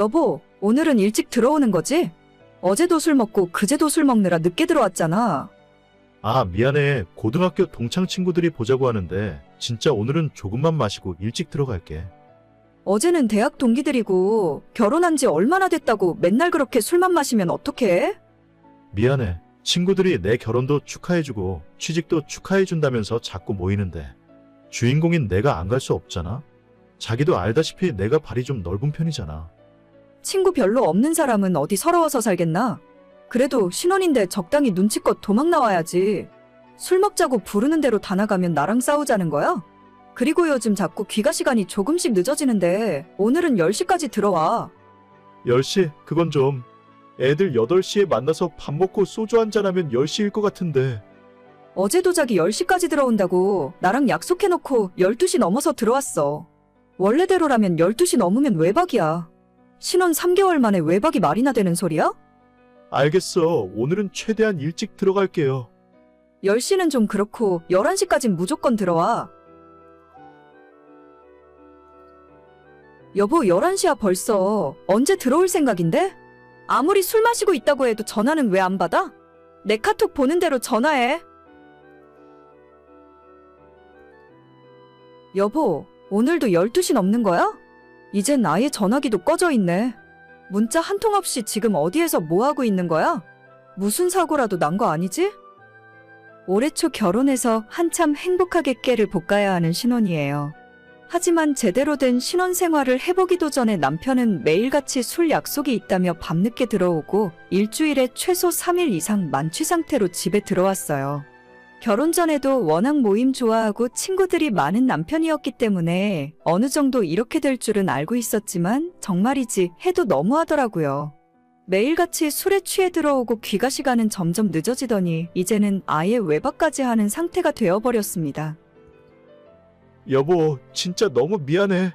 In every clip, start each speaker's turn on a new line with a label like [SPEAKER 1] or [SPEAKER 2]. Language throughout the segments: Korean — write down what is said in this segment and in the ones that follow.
[SPEAKER 1] 여보, 오늘은 일찍 들어오는 거지? 어제도 술 먹고 그제도 술 먹느라 늦게 들어왔잖아.
[SPEAKER 2] 아, 미안해. 고등학교 동창 친구들이 보자고 하는데, 진짜 오늘은 조금만 마시고 일찍 들어갈게.
[SPEAKER 1] 어제는 대학 동기들이고 결혼한 지 얼마나 됐다고 맨날 그렇게 술만 마시면 어떡해?
[SPEAKER 2] 미안해. 친구들이 내 결혼도 축하해주고, 취직도 축하해준다면서 자꾸 모이는데, 주인공인 내가 안 갈 수 없잖아? 자기도 알다시피 내가 발이 좀 넓은 편이잖아.
[SPEAKER 1] 친구 별로 없는 사람은 어디 서러워서 살겠나? 그래도 신혼인데 적당히 눈치껏 도망 나와야지. 술 먹자고 부르는 대로 다 나가면 나랑 싸우자는 거야? 그리고 요즘 자꾸 귀가 시간이 조금씩 늦어지는데 오늘은 10시까지 들어와.
[SPEAKER 2] 10시? 그건 좀. 애들 8시에 만나서 밥 먹고 소주 한잔하면 10시일 것 같은데.
[SPEAKER 1] 어제 도 자기 10시까지 들어온다고 나랑 약속해놓고 12시 넘어서 들어왔어. 원래대로라면 12시 넘으면 외박이야. 신혼 3개월 만에 외박이 말이나 되는 소리야?
[SPEAKER 2] 알겠어. 오늘은 최대한 일찍 들어갈게요.
[SPEAKER 1] 10시는 좀 그렇고 11시까진 무조건 들어와. 여보 11시야 벌써. 언제 들어올 생각인데? 아무리 술 마시고 있다고 해도 전화는 왜 안 받아? 내 카톡 보는 대로 전화해. 여보, 오늘도 12시 넘는 거야? 이젠 아예 전화기도 꺼져 있네. 문자 한 통 없이 지금 어디에서 뭐 하고 있는 거야? 무슨 사고라도 난 거 아니지? 올해 초 결혼해서 한참 행복하게 깨를 볶아야 하는 신혼이에요. 하지만 제대로 된 신혼 생활을 해보기도 전에 남편은 매일같이 술 약속이 있다며 밤늦게 들어오고 일주일에 최소 3일 이상 만취 상태로 집에 들어왔어요. 결혼 전에도 워낙 모임 좋아하고 친구들이 많은 남편이었기 때문에 어느 정도 이렇게 될 줄은 알고 있었지만 정말이지 해도 너무하더라고요. 매일같이 술에 취해 들어오고 귀가 시 간은 점점 늦어지더니 이제는 아예 외박까지 하는 상태가 되어버렸습니다.
[SPEAKER 2] 여보, 진짜 너무 미안해.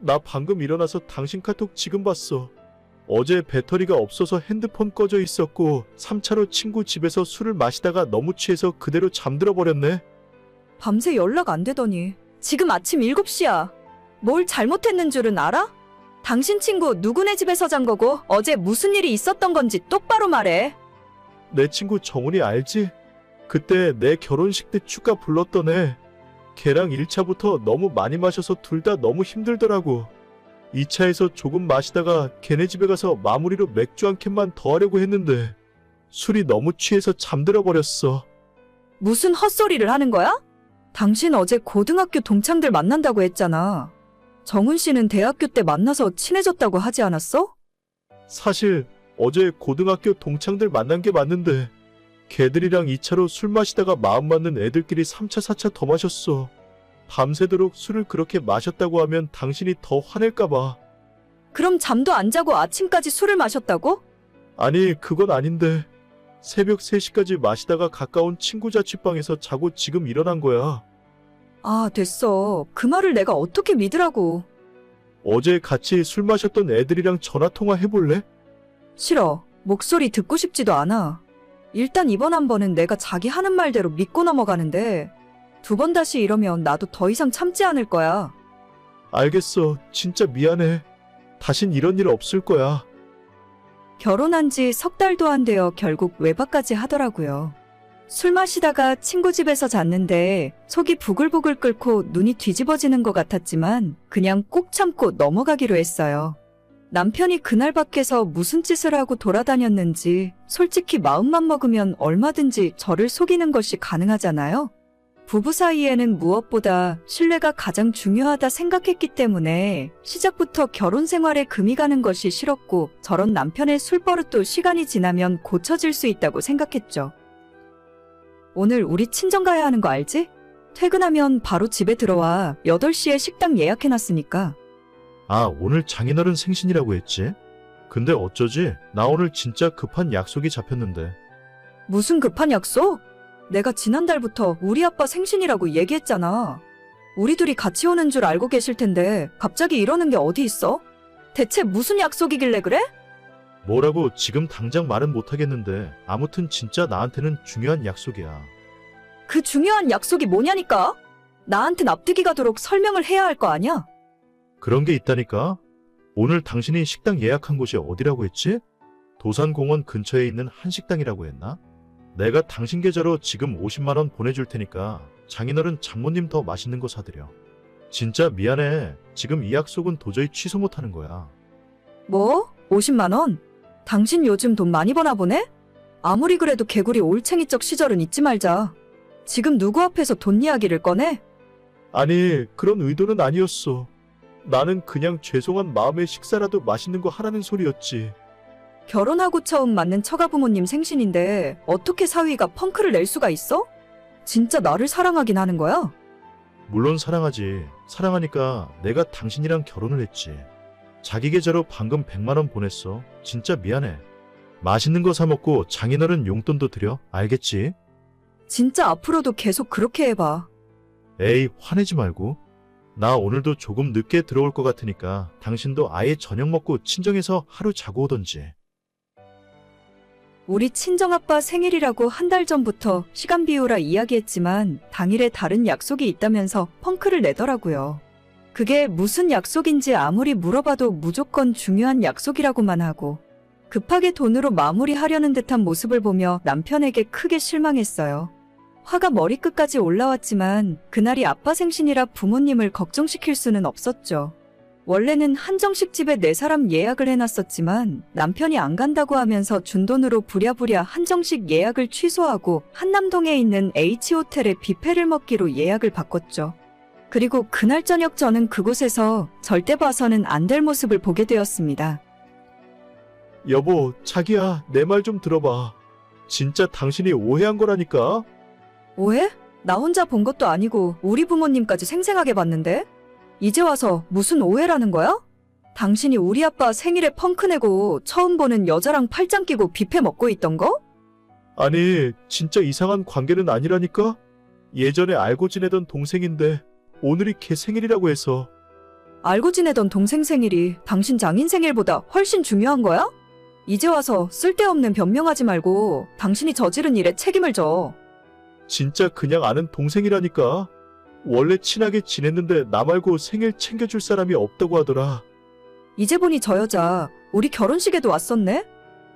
[SPEAKER 2] 나 방금 일어나서 당신 카톡 지금 봤어. 어제 배터리가 없어서 핸드폰 꺼져 있었고 3차로 친구 집에서 술을 마시다가 너무 취해서 그대로 잠들어 버렸네.
[SPEAKER 1] 밤새 연락 안 되더니 지금 아침 7시야. 뭘 잘못했는 줄은 알아? 당신 친구 누구네 집에서 잔 거고 어제 무슨 일이 있었던 건지 똑바로 말해.
[SPEAKER 2] 내 친구 정훈이 알지? 그때 내 결혼식 때 축가 불렀던 애. 걔랑 1차부터 너무 많이 마셔서 둘 다 너무 힘들더라고. 2차에서 조금 마시다가 걔네 집에 가서 마무리로 맥주 한 캔만 더 하려고 했는데 술이 너무 취해서 잠들어 버렸어.
[SPEAKER 1] 무슨 헛소리를 하는 거야? 당신 어제 고등학교 동창들 만난다고 했잖아. 정훈 씨는 대학교 때 만나서 친해졌다고 하지 않았어?
[SPEAKER 2] 사실 어제 고등학교 동창들 만난 게 맞는데 걔들이랑 2차로 술 마시다가 마음 맞는 애들끼리 3차, 4차 더 마셨어. 밤새도록 술을 그렇게 마셨다고 하면 당신이 더 화낼까봐.
[SPEAKER 1] 그럼 잠도 안 자고 아침까지 술을 마셨다고?
[SPEAKER 2] 아니, 그건 아닌데. 새벽 3시까지 마시다가 가까운 친구 자취방에서 자고 지금 일어난 거야.
[SPEAKER 1] 아, 됐어. 그 말을 내가 어떻게 믿으라고.
[SPEAKER 2] 어제 같이 술 마셨던 애들이랑 전화 통화 해볼래?
[SPEAKER 1] 싫어. 목소리 듣고 싶지도 않아. 일단 이번 한 번은 내가 자기 하는 말대로 믿고 넘어가는데 두 번 다시 이러면 나도 더 이상 참지 않을 거야.
[SPEAKER 2] 알겠어. 진짜 미안해. 다신 이런 일 없을 거야.
[SPEAKER 1] 결혼한 지 석 달도 안 되어 결국 외박까지 하더라고요. 술 마시다가 친구 집에서 잤는데 속이 부글부글 끓고 눈이 뒤집어지는 것 같았지만 그냥 꼭 참고 넘어가기로 했어요. 남편이 그날 밖에서 무슨 짓을 하고 돌아다녔는지 솔직히 마음만 먹으면 얼마든지 저를 속이는 것이 가능하잖아요. 부부 사이에는 무엇보다 신뢰가 가장 중요하다 생각했기 때문에 시작부터 결혼 생활에 금이 가는 것이 싫었고 저런 남편의 술버릇도 시간이 지나면 고쳐질 수 있다고 생각했죠. 오늘 우리 친정 가야 하는 거 알지? 퇴근하면 바로 집에 들어와 8시에 식당 예약해놨으니까.
[SPEAKER 2] 아, 오늘 장인어른 생신이라고 했지? 근데 어쩌지? 나 오늘 진짜 급한 약속이 잡혔는데.
[SPEAKER 1] 무슨 급한 약속? 내가 지난달부터 우리 아빠 생신이라고 얘기했잖아. 우리 둘이 같이 오는 줄 알고 계실 텐데 갑자기 이러는 게 어디 있어? 대체 무슨 약속이길래 그래?
[SPEAKER 2] 뭐라고 지금 당장 말은 못하겠는데 아무튼 진짜 나한테는 중요한 약속이야.
[SPEAKER 1] 그 중요한 약속이 뭐냐니까? 나한텐 앞뒤기 가도록 설명을 해야 할 거 아니야?
[SPEAKER 2] 그런 게 있다니까? 오늘 당신이 식당 예약한 곳이 어디라고 했지? 도산공원 근처에 있는 한식당이라고 했나? 내가 당신 계좌로 지금 50만 원 보내줄 테니까 장인어른 장모님 더 맛있는 거 사드려. 진짜 미안해. 지금 이 약속은 도저히 취소 못하는 거야.
[SPEAKER 1] 뭐? 50만 원? 당신 요즘 돈 많이 버나 보네? 아무리 그래도 개구리 올챙이적 시절은 잊지 말자. 지금 누구 앞에서 돈 이야기를 꺼내?
[SPEAKER 2] 아니, 그런 의도는 아니었어. 나는 그냥 죄송한 마음에 식사라도 맛있는 거 하라는 소리였지.
[SPEAKER 1] 결혼하고 처음 맞는 처가 부모님 생신인데 어떻게 사위가 펑크를 낼 수가 있어? 진짜 나를 사랑하긴 하는 거야?
[SPEAKER 2] 물론 사랑하지. 사랑하니까 내가 당신이랑 결혼을 했지. 자기 계좌로 방금 100만 원 보냈어. 진짜 미안해. 맛있는 거 사 먹고 장인어른 용돈도 드려. 알겠지?
[SPEAKER 1] 진짜 앞으로도 계속 그렇게 해봐.
[SPEAKER 2] 에이, 화내지 말고. 나 오늘도 조금 늦게 들어올 것 같으니까 당신도 아예 저녁 먹고 친정에서 하루 자고 오던지.
[SPEAKER 1] 우리 친정아빠 생일이라고 한 달 전부터 시간 비우라 이야기했지만 당일에 다른 약속이 있다면서 펑크를 내더라고요. 그게 무슨 약속인지 아무리 물어봐도 무조건 중요한 약속이라고만 하고 급하게 돈으로 마무리하려는 듯한 모습을 보며 남편에게 크게 실망했어요. 화가 머리끝까지 올라왔지만 그날이 아빠 생신이라 부모님을 걱정시킬 수는 없었죠. 원래는 한정식 집에 네 사람 예약을 해놨었지만 남편이 안 간다고 하면서 준 돈으로 부랴부랴 한정식 예약을 취소하고 한남동에 있는 H호텔에 뷔페를 먹기로 예약을 바꿨죠. 그리고 그날 저녁 저는 그곳에서 절대 봐서는 안 될 모습을 보게 되었습니다.
[SPEAKER 2] 여보, 자기야, 내 말 좀 들어봐. 진짜 당신이 오해한 거라니까?
[SPEAKER 1] 오해? 나 혼자 본 것도 아니고 우리 부모님까지 생생하게 봤는데? 이제 와서 무슨 오해라는 거야? 당신이 우리 아빠 생일에 펑크 내고 처음 보는 여자랑 팔짱 끼고 뷔페 먹고 있던 거?
[SPEAKER 2] 아니, 진짜 이상한 관계는 아니라니까? 예전에 알고 지내던 동생인데, 오늘이 걔 생일이라고 해서,
[SPEAKER 1] 알고 지내던 동생 생일이 당신 장인 생일보다 훨씬 중요한 거야? 이제 와서 쓸데없는 변명하지 말고 당신이 저지른 일에 책임을 져.
[SPEAKER 2] 진짜 그냥 아는 동생이라니까? 원래 친하게 지냈는데 나 말고 생일 챙겨줄 사람이 없다고 하더라.
[SPEAKER 1] 이제 보니 저 여자 우리 결혼식에도 왔었네?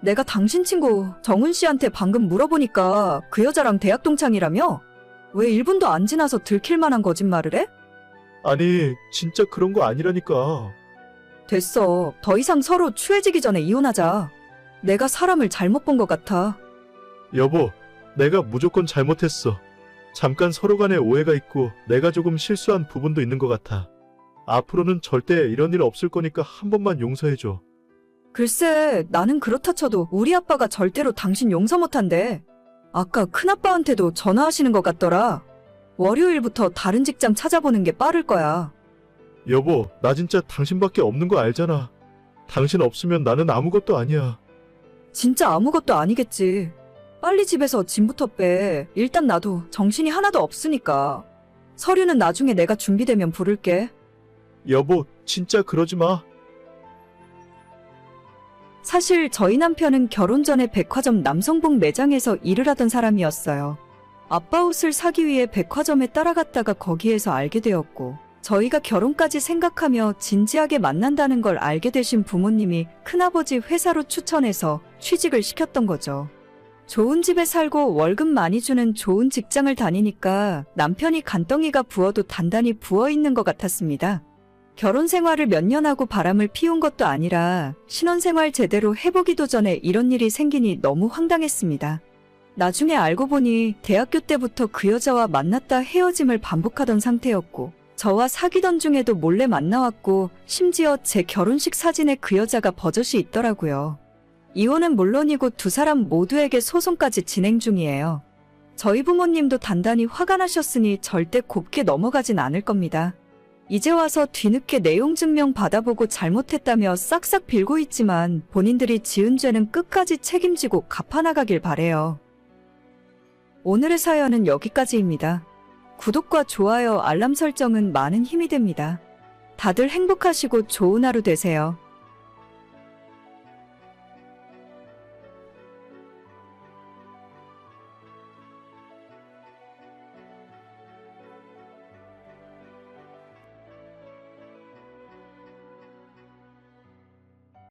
[SPEAKER 1] 내가 당신 친구 정훈 씨한테 방금 물어보니까 그 여자랑 대학 동창이라며? 왜 1분도 안 지나서 들킬 만한 거짓말을 해?
[SPEAKER 2] 아니, 진짜 그런 거 아니라니까.
[SPEAKER 1] 됐어. 더 이상 서로 추해지기 전에 이혼하자. 내가 사람을 잘못 본 것 같아.
[SPEAKER 2] 여보, 내가 무조건 잘못했어. 잠깐 서로 간에 오해가 있고 내가 조금 실수한 부분도 있는 것 같아. 앞으로는 절대 이런 일 없을 거니까 한 번만 용서해줘.
[SPEAKER 1] 글쎄, 나는 그렇다 쳐도 우리 아빠가 절대로 당신 용서 못한대. 아까 큰아빠한테도 전화하시는 것 같더라. 월요일부터 다른 직장 찾아보는 게 빠를 거야.
[SPEAKER 2] 여보, 나 진짜 당신밖에 없는 거 알잖아. 당신 없으면 나는 아무것도 아니야.
[SPEAKER 1] 진짜 아무것도 아니겠지. 빨리 집에서 짐부터 빼. 일단 나도 정신이 하나도 없으니까. 서류는 나중에 내가 준비되면 부를게.
[SPEAKER 2] 여보, 진짜 그러지 마.
[SPEAKER 1] 사실 저희 남편은 결혼 전에 백화점 남성복 매장에서 일을 하던 사람이었어요. 아빠 옷을 사기 위해 백화점에 따라갔다가 거기에서 알게 되었고, 저희가 결혼까지 생각하며 진지하게 만난다는 걸 알게 되신 부모님이 큰아버지 회사로 추천해서 취직을 시켰던 거죠. 좋은 집에 살고 월급 많이 주는 좋은 직장을 다니니까 남편이 간덩이가 부어도 단단히 부어 있는 것 같았습니다. 결혼 생활을 몇 년 하고 바람을 피운 것도 아니라 신혼 생활 제대로 해보기도 전에 이런 일이 생기니 너무 황당했습니다. 나중에 알고 보니 대학교 때부터 그 여자와 만났다 헤어짐을 반복하던 상태였고 저와 사귀던 중에도 몰래 만나왔고 심지어 제 결혼식 사진에 그 여자가 버젓이 있더라고요. 이혼은 물론이고 두 사람 모두에게 소송까지 진행 중이에요. 저희 부모님도 단단히 화가 나셨으니 절대 곱게 넘어가진 않을 겁니다. 이제 와서 뒤늦게 내용 증명 받아보고 잘못했다며 싹싹 빌고 있지만 본인들이 지은 죄는 끝까지 책임지고 갚아나가길 바래요. 오늘의 사연은 여기까지입니다. 구독과 좋아요, 알람 설정은 많은 힘이 됩니다. 다들 행복하시고 좋은 하루 되세요.